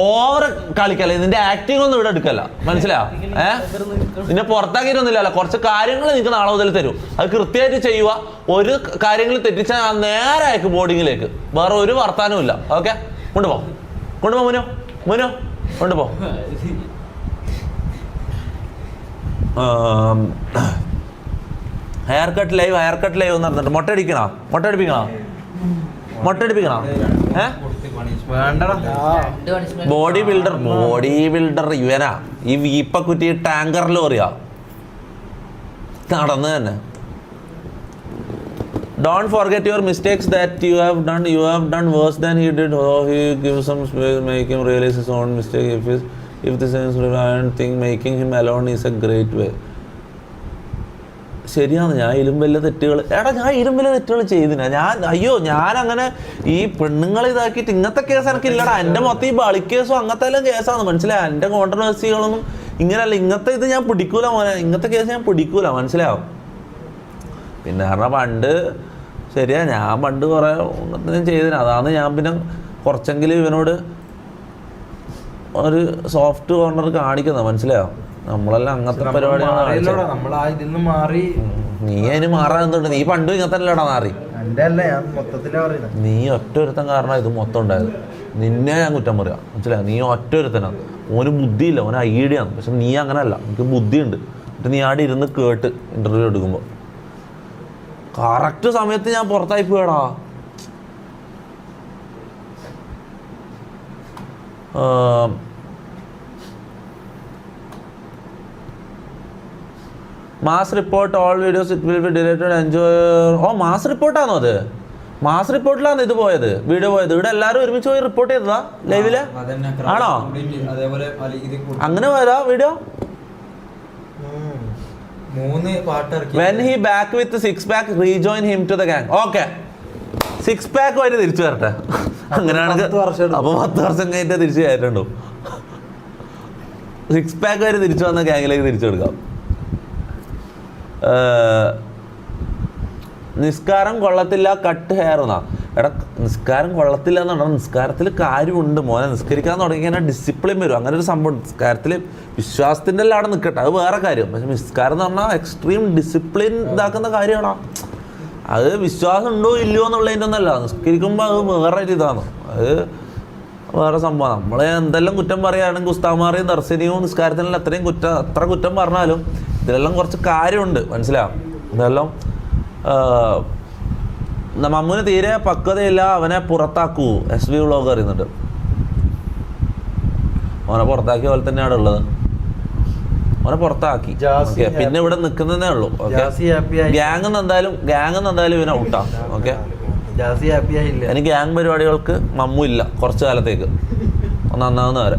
Over കളിക്കല്ല? നിന്റെ acting ഒന്നും ഇവിടെ എടുക്കല്ല. മനസ്സിലാ ഏ? നിന്നെ പുറത്താക്കിയിട്ടൊന്നുമില്ല കുറച്ച് കാര്യങ്ങൾ നിനക്ക് നാളെ മുതൽ തരും. അത് കൃത്യമായിട്ട് ചെയ്യുക. ഒരു കാര്യങ്ങൾ തെറ്റിച്ചാൽ ഞാൻ നേരെ അയക്കും ബോർഡിങ്ങിലേക്ക് വേറെ ഒരു വർത്താനവും ഇല്ല. ഓക്കെ? കൊണ്ടുപോ കൊണ്ടുപോ മുനോ. മുനോ കൊണ്ടുപോ hair cut live hair cut live എന്ന് പറഞ്ഞിട്ട് മുട്ട അടിക്കണോ? മുട്ട അടിപ്പിക്കണോ? മുട്ട അടിപ്പിക്കണോ? ഏ? ബോഡി ബിൽഡർ ബോഡി ബിൽഡർ ഇവനാ. ഈ വീപ്പക്കുറ്റി ടാങ്കർ ലോറിയാ നടന്നു തന്നെ. Don't forget your mistakes that you have done you have done worse than he did how he give some space make him realise his own mistake if his if this I think making him alone is a great way ശരിയാണ് ഞാൻ വലിയ തെറ്റുകൾ എടാ ഞാൻ വലിയ തെറ്റുകൾ ചെയ്തിനാ. ഞാൻ അയ്യോ ഞാൻ അങ്ങനെ ഈ പെണ്ണുങ്ങളെ ഇതാക്കിയിട്ട് ഇങ്ങനത്തെ കേസ് എനിക്ക് ഇല്ലടാ എന്റെ മൊത്തം ഈ ബളിക്കേസും അങ്ങനത്തെ എല്ലാം കേസാണ് മനസ്സിലായോ? എന്റെ കോൺട്രവേഴ്സികളൊന്നും ഇങ്ങനല്ല ഇങ്ങനത്തെ ഇത് ഞാൻ പിടിക്കൂല മോനെ. ഇങ്ങനത്തെ കേസ് ഞാൻ പിടിക്കൂല. മനസ്സിലാവും പിന്നെ കാരണം പണ്ട് ശരിയാ ഞാൻ പണ്ട് കുറേ ഞാൻ ചെയ്തിന്. അതാണ് ഞാൻ പിന്നെ കുറച്ചെങ്കിലും ഇവനോട് ഒരു സോഫ്റ്റ് കോർണർ കാണിക്കുന്നത്. മനസ്സിലായോ? നമ്മളെല്ലാം അങ്ങനത്തെ കാണിച്ചത്. നമ്മൾ ആ ഇതിന്ന് മാറി. നീ അതിന് മാറാൻ എന്തുണ്ട് നീ പണ്ടും ഇങ്ങനത്തെ അല്ലടാ മാറി നീ ഒറ്റ ഒരുത്തൻ കാരണം ഇത് മൊത്തം ഉണ്ടായത്. നിന്നെ ഞാൻ കുറ്റം പറയാ. മനസ്സിലായ? നീ ഒറ്റ ഒരുത്തനാണ് ഓന് ബുദ്ധിയില്ല. ഓന് ഐഡിയ ആണ് പക്ഷെ നീ അങ്ങനല്ല. എനിക്ക് ബുദ്ധിയുണ്ട്. എന്നിട്ട് നീ ആടെ ഇരുന്ന് കേട്ട് ഇന്റർവ്യൂ എടുക്കുമ്പോൾ കറക്റ്റ് സമയത്ത് ഞാൻ പുറത്തായി പോയടാ. Mass report all videos it will be deleted enjoy oh mass റിപ്പോർട്ടാണോ അത്? മാസ് റിപ്പോർട്ടിലാണ് ഇത് പോയത് വീഡിയോ പോയത്. ഇവിടെ എല്ലാവരും ഒരുമിച്ച് പോയി റിപ്പോർട്ട് ചെയ്തതാ ലൈവിൽ? ആണോ? അങ്ങനെ പോയതാ video? When he back with six pack rejoin him to the gang okay six pack വരെ തിരിച്ചു വരട്ടെ. അങ്ങനെയാണെങ്കിൽ. അപ്പൊ പത്ത് വർഷം കഴിഞ്ഞിട്ട് തിരിച്ചു കയറ്റുണ്ടോ. സിക്സ് പാക്ക് വരെ തിരിച്ചു വന്ന ഗാങ്ങിലേക്ക് തിരിച്ചു കൊടുക്കാം നിസ്കാരം കൊള്ളത്തില്ല കട്ട് ഹെയർ എന്നാ. എടാ നിസ്കാരം കൊള്ളത്തില്ല എന്ന് പറഞ്ഞാൽ നിസ്കാരത്തിൽ കാര്യമുണ്ട് മോനെ. നിസ്കരിക്കാൻ തുടങ്ങി കഴിഞ്ഞാൽ ഡിസിപ്ലിൻ വരും. അങ്ങനെ ഒരു സംഭവം നിസ്കാരത്തിൽ വിശ്വാസത്തിന്റെ എല്ലാം അവിടെ നിൽക്കട്ടെ അത് വേറെ കാര്യം. പക്ഷെ നിസ്കാരം എന്ന് പറഞ്ഞാൽ എക്സ്ട്രീം ഡിസിപ്ലിൻ ഇതാക്കുന്ന കാര്യമാണോ? അത് വിശ്വാസം ഉണ്ടോ ഇല്ലയോ എന്നുള്ളതിന്റെ ഒന്നല്ല. നിസ്കരിക്കുമ്പോൾ അത് വേറെ ഒരു ഇതാണ്. അത് വേറെ സംഭവം. നമ്മളെ എന്തെല്ലാം കുറ്റം പറയുകയാണെങ്കിൽ ഉസ്താമാരെയും ദർശനിയും നിസ്കാരത്തിനെല്ലാം അത്രയും കുറ്റം അത്ര കുറ്റം പറഞ്ഞാലും ഇതിലെല്ലാം കുറച്ച് കാര്യമുണ്ട് മനസ്സിലാവും ഇതെല്ലാം മമ്മൂന് തീരെ പക്വതയില്ല അവനെ പുറത്താക്കൂ എസ് വി വ്ളോഗ് അറിയുന്നുണ്ട്. അവനെ പുറത്താക്കിയ പോലെ തന്നെയാണ് ഉള്ളത്. അവനെ പുറത്താക്കി. പിന്നെ ഇവിടെ നിൽക്കുന്നതേ ഉള്ളൂ. ഗ്യാങ് എന്തായാലും ഗ്യാങ് എന്തായാലും ഇവനെ ഔട്ടാ ഓക്കെ എനിക്ക് ഗ്യാങ് പരിപാടികൾക്ക് മമ്മു ഇല്ല കുറച്ച് കാലത്തേക്ക്. നന്നാവുന്ന വരെ.